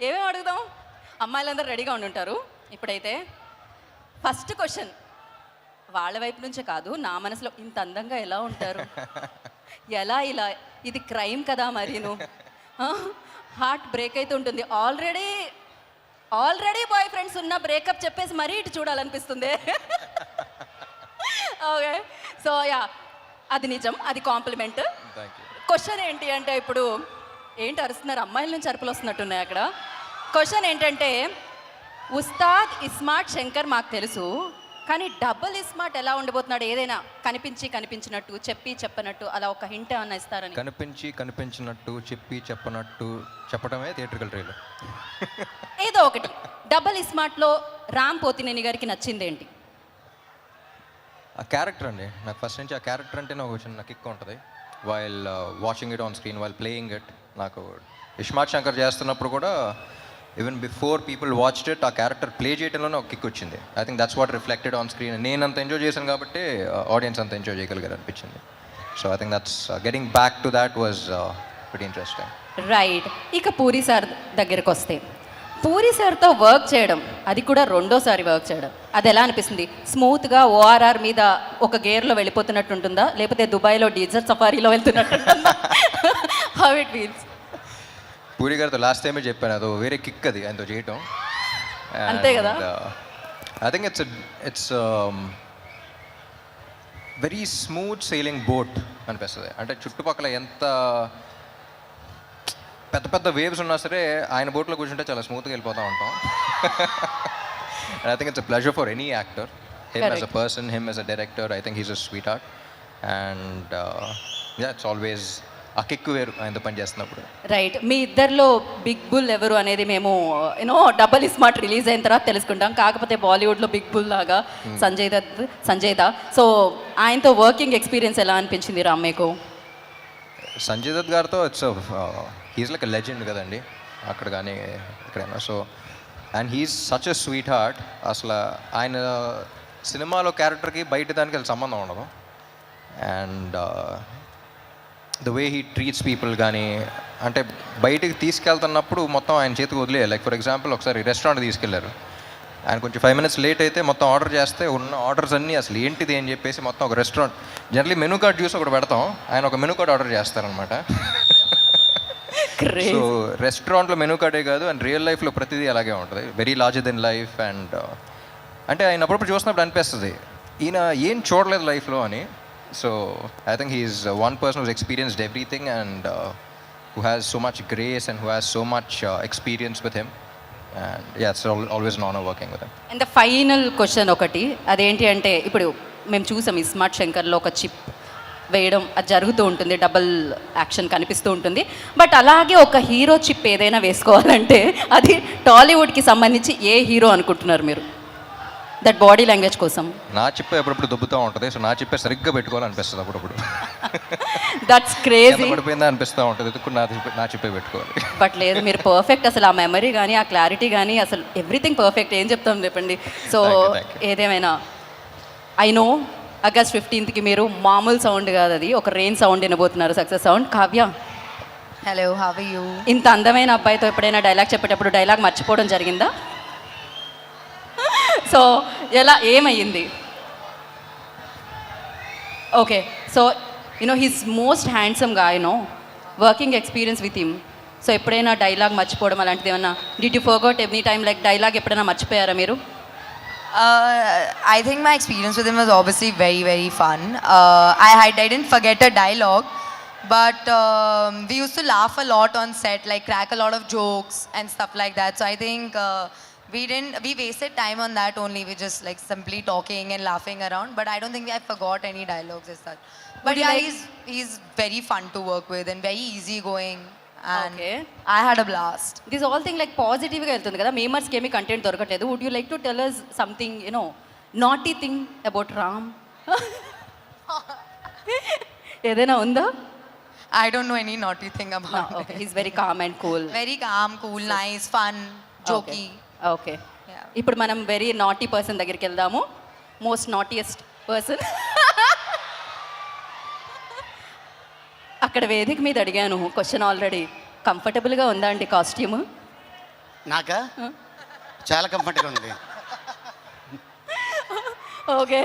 ఏమేమి అడుగుదాం? అమ్మాయిలందరూ రెడీగా ఉండుంటారు. ఇప్పుడైతే ఫస్ట్ క్వశ్చన్. వాళ్ళ వైపు నుంచే కాదు నా మనసులో ఇంత అందంగా ఎలా ఉంటారు? ఎలా ఇలా ఇది క్రైమ్ కదా మరీను? హార్ట్ బ్రేక్ అయితే ఉంటుంది. ఆల్రెడీ ఆల్రెడీ బాయ్ ఫ్రెండ్స్ ఉన్న బ్రేకప్ చెప్పేసి మరీ ఇటు చూడాలనిపిస్తుంది. ఓకే. సో యా అది నిజం అది కాంప్లిమెంట్. క్వశ్చన్ ఏంటి అంటే ఇప్పుడు ఏంటి అరుస్తున్నారు? అమ్మాయిల నుంచి అరుపులు వస్తున్నట్టున్నాయి అక్కడ. క్వశ్చన్ ఏంటంటే ఉస్తాద్ ఇస్మార్ట్ శంకర్ మాకు తెలుసు కానీ డబుల్ ఇస్మార్ట్ ఎలా ఉండబోతున్నాడు ఏదైనా కనిపించి కనిపించినట్టు చెప్పి చెప్పనట్టు అలా ఒక హింట్ ఏమన్నా ఇస్తారని. కనిపించి కనిపించినట్టు చెప్పి చెప్పనట్టు చెప్పడమే థియేట్రికల్ ట్రైలర్. ఏదో ఒకటి. డబుల్ ఇస్మార్ట్లో రామ్ పోతినేని గారికి నచ్చింది ఏంటి? ఆ క్యారెక్టర్ అండి. నాకు ఫస్ట్ నుంచి ఆ క్యారెక్టర్ అంటే నాకు చిన్న కిక్ ఉంటుంది. While watching it on screen while playing it నాకు ఇష్మాత్ శంకర్ చేస్తున్నప్పుడు కూడా even before people watched it ఆ క్యారెక్టర్ ప్లే చేయడంలోనే ఒక కిక్ వచ్చింది. I think that's what reflected on screen నేను అంత ఎంజాయ్ చేశాను కాబట్టి ఆడియన్స్ అంత ఎంజాయ్ చేయగలిగారు అనిపించింది so I think that's getting back to that was very interesting right ఇక పూరి సార్ దగ్గరకు వస్తే పూరి సార్తో వర్క్ చేయడం అది కూడా రెండోసారి వర్క్ చేయడం అది ఎలా అనిపిస్తుంది? స్మూత్గా ఓఆర్ఆర్ మీద ఒక గేర్లో వెళ్ళిపోతున్నట్టు ఉంటుందా లేకపోతే దుబాయ్లో డీజర్ సఫారీలో వెళ్తున్నట్టు హౌ ఇట్ ఫీల్స్ పూరి గారితో లాస్ట్ టైమే చెప్పాను అదో వేరే కిక్ అది ఆయనతో చేయటం. అంతే కదా? I think it's it's very smooth sailing boat అనిపిస్తుంది. అంటే చుట్టుపక్కల ఎంత పెద్ద పెద్ద వేవ్స్ ఉన్నా సరే ఆయన బోట్లో కూర్చుంటే చాలా స్మూత్గా వెళ్ళిపోతూ ఉంటాం. I think it's a pleasure for any actor him as a. Person him as a director I think he's a sweet heart and yeah it's always ఆ కిక్ వేరు ఆయనతో పని చేస్తున్నప్పుడు. రైట్ మీ ఇద్దరిలో బిగ్ బుల్ ఎవరు అనేది మేము యూనో డబల్ స్మార్ట్ రిలీజ్ అయిన తర్వాత తెలుసుకుంటాం. కాకపోతే బాలీవుడ్లో బిగ్ బుల్ లాగా సంజయ్ దత్ సంజయ్ దా. సో ఆయనతో వర్కింగ్ ఎక్స్పీరియన్స్ ఎలా అనిపించింది రామ్ మీకు? సంజయ్ దత్ గారితో ఇట్స్ హీస్ లైక్ లెజెండ్ కదండి. అక్కడ కానీ ఎక్కడైనా. So and he's such a sweet heart అసలు ఆయన సినిమాలో క్యారెక్టర్కి బయట దానికి సంబంధం ఉండదు. And the way he treats people కానీ అంటే బయటికి తీసుకెళ్తున్నప్పుడు మొత్తం ఆయన చేతికి వదిలే లైక్ ఫర్ ఎగ్జాంపుల్ ఒకసారి రెస్టారెంట్ తీసుకెళ్ళారు. ఆయన కొంచెం ఫైవ్ మినిట్స్ లేట్ అయితే మొత్తం ఆర్డర్ చేస్తే ఉన్న ఆర్డర్స్ అన్నీ అసలు ఏంటిది అని చెప్పేసి మొత్తం ఒక రెస్టారెంట్ జనరలీ మెనూ కార్డ్ చూసి ఒకటి పెడతాం. ఆయన ఒక మెనూ కార్డ్ ఆర్డర్ చేస్తారనమాట సో రెస్టారెంట్లో మెనూ కార్డే కాదు అండ్ రియల్ లైఫ్లో ప్రతిదీ అలాగే ఉంటుంది. Very larger than life and అంటే ఆయన అప్పుడప్పుడు చూసినప్పుడు అనిపిస్తుంది ఈయన ఏం చూడలేదు లైఫ్లో అని. So I think he's one person who's experienced everything and who has so much grace and who has so much experience with him and it's always none working with him and the final question ఒకటి అదేంటి అంటే ఇప్పుడు మేము చూసాం ఈ smart శంకర్లో ఒక chip వేయడం అది జరుగుతూ ఉంటుంది డబల్ యాక్షన్ కనిపిస్తూ ఉంటుంది. బట్ అలాగే ఒక హీరో చిప్ ఏదైనా వేసుకోవాలంటే అది టాలీవుడ్కి సంబంధించి ఏ హీరో అనుకుంటున్నారు మీరు? దట్ బాడీ లాంగ్వేజ్ కోసం నా చిప్పే అప్పుడప్పుడు దుబ్బుతూ ఉంటుంది. సో నా చిప్పే సరిగ్గా పెట్టుకోవాలనిపిస్తుంది అప్పుడప్పుడు. దట్స్ క్రేజీ పడిపోయిందా అనిపిస్తూ ఉంటుంది. ఎదుర్కొని నా చిప్పే నా చిప్పే పెట్టుకోవాలి? బట్ లేదు మీరు పర్ఫెక్ట్ అసలు ఆ మెమరీ కానీ ఆ క్లారిటీ కానీ అసలు ఎవ్రీథింగ్ పర్ఫెక్ట్ ఏం చెప్తాం చెప్పండి? సో. ఏదేమైనా ఐ నో ఆగస్ట్ ఫిఫ్టీన్త్కి మీరు మామూలు సౌండ్ కాదు అది. ఒక rain sound వినబోతున్నారు. Success sound Kavya. How are you? ఇంత అందమైన అబ్బాయితో ఎప్పుడైనా డైలాగ్ చెప్పేటప్పుడు డైలాగ్ మర్చిపోవడం జరిగిందా? సో ఎలా ఏమయ్యింది? Okay so you know he's most హ్యాండ్సమ్గా గాయనో working experience with him so ఎప్పుడైనా డైలాగ్ మర్చిపోవడం అలాంటిది ఏమన్నా? Did you forgot any time like dialogue ఎప్పుడైనా మర్చిపోయారా మీరు? I think my experience with him was obviously very very fun I I didn't forget a dialogue but we used to laugh a lot on set like crack a lot of jokes and stuff like that so I think we didn't, we wasted time on that only. We just like simply talking and laughing around. But I don't think I forgot any dialogues as such. But Would you yeah, like- he's, he's very fun to work with and very easygoing. And Okay. I had a blast. This all thing like పాజిటివ్గా వెళ్తుంది కదా మేమర్స్కి ఏమీ content దొరకట్లేదు would you like to tell us something you know naughty thing about Ram ఏదైనా ఉందా I don't know any naughty thing about him. Okay he's very calm and cool Very calm, cool, nice, fun, jokey. Okay. ఇప్పుడు మనం very naughty person దగ్గరికి వెళ్దాము. Most naughtiest person అక్కడ వేదిక మీద అడిగాను క్వశ్చన్ ఆల్రెడీ కంఫర్టబుల్గా ఉందా అండి కాస్ట్యూమ్ నాకా? చాలా కంఫర్ట్గా ఉంది. Okay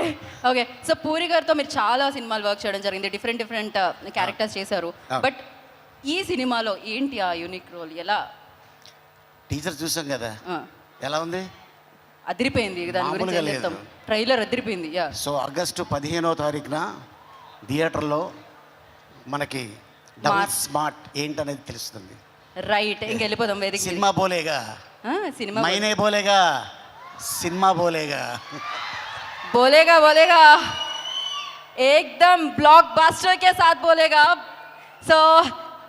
okay. సో పూరి గారితో మీరు చాలా సినిమాలు వర్క్ చేయడం జరిగింది. డిఫరెంట్ డిఫరెంట్ క్యారెక్టర్స్ చేశారు. బట్ ఈ సినిమాలో ఏంటి ఆ యూనిక్ రోల్ ఎలా? టీచర్ చూసాం కదా. ఎలా ఉంది అదిరిపోయింది దాని గురించి మామూలుగా ఏం లేదు. చెప్తాం ట్రైలర్ అదిరిపోయింది యా సో ఆగస్టు పదిహేనో తారీఖున థియేటర్లో మనకి డబుల్ మార్క్. స్మార్ట్ ఏంటనేది తెలుస్తుంది రైట్ ఇంక వెళ్ళిపోదాం వేదిక సినిమా బోలేగా సినిమా మైనే బోలేగా సినిమా బోలేగా बोलेगा बोलेगा एकदम బ్లాక్ బాస్టర్ కే సాత్ బోలేగా సో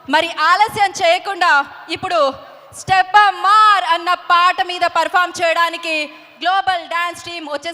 మరి ఆలస్యం చేయకుండా ఇప్పుడు స్టెప్ మార్ అన్న పాట మీద పర్ఫామ్ చేయడానికి గ్లోబల్ డాన్స్ టీమ్ వచ్చేసే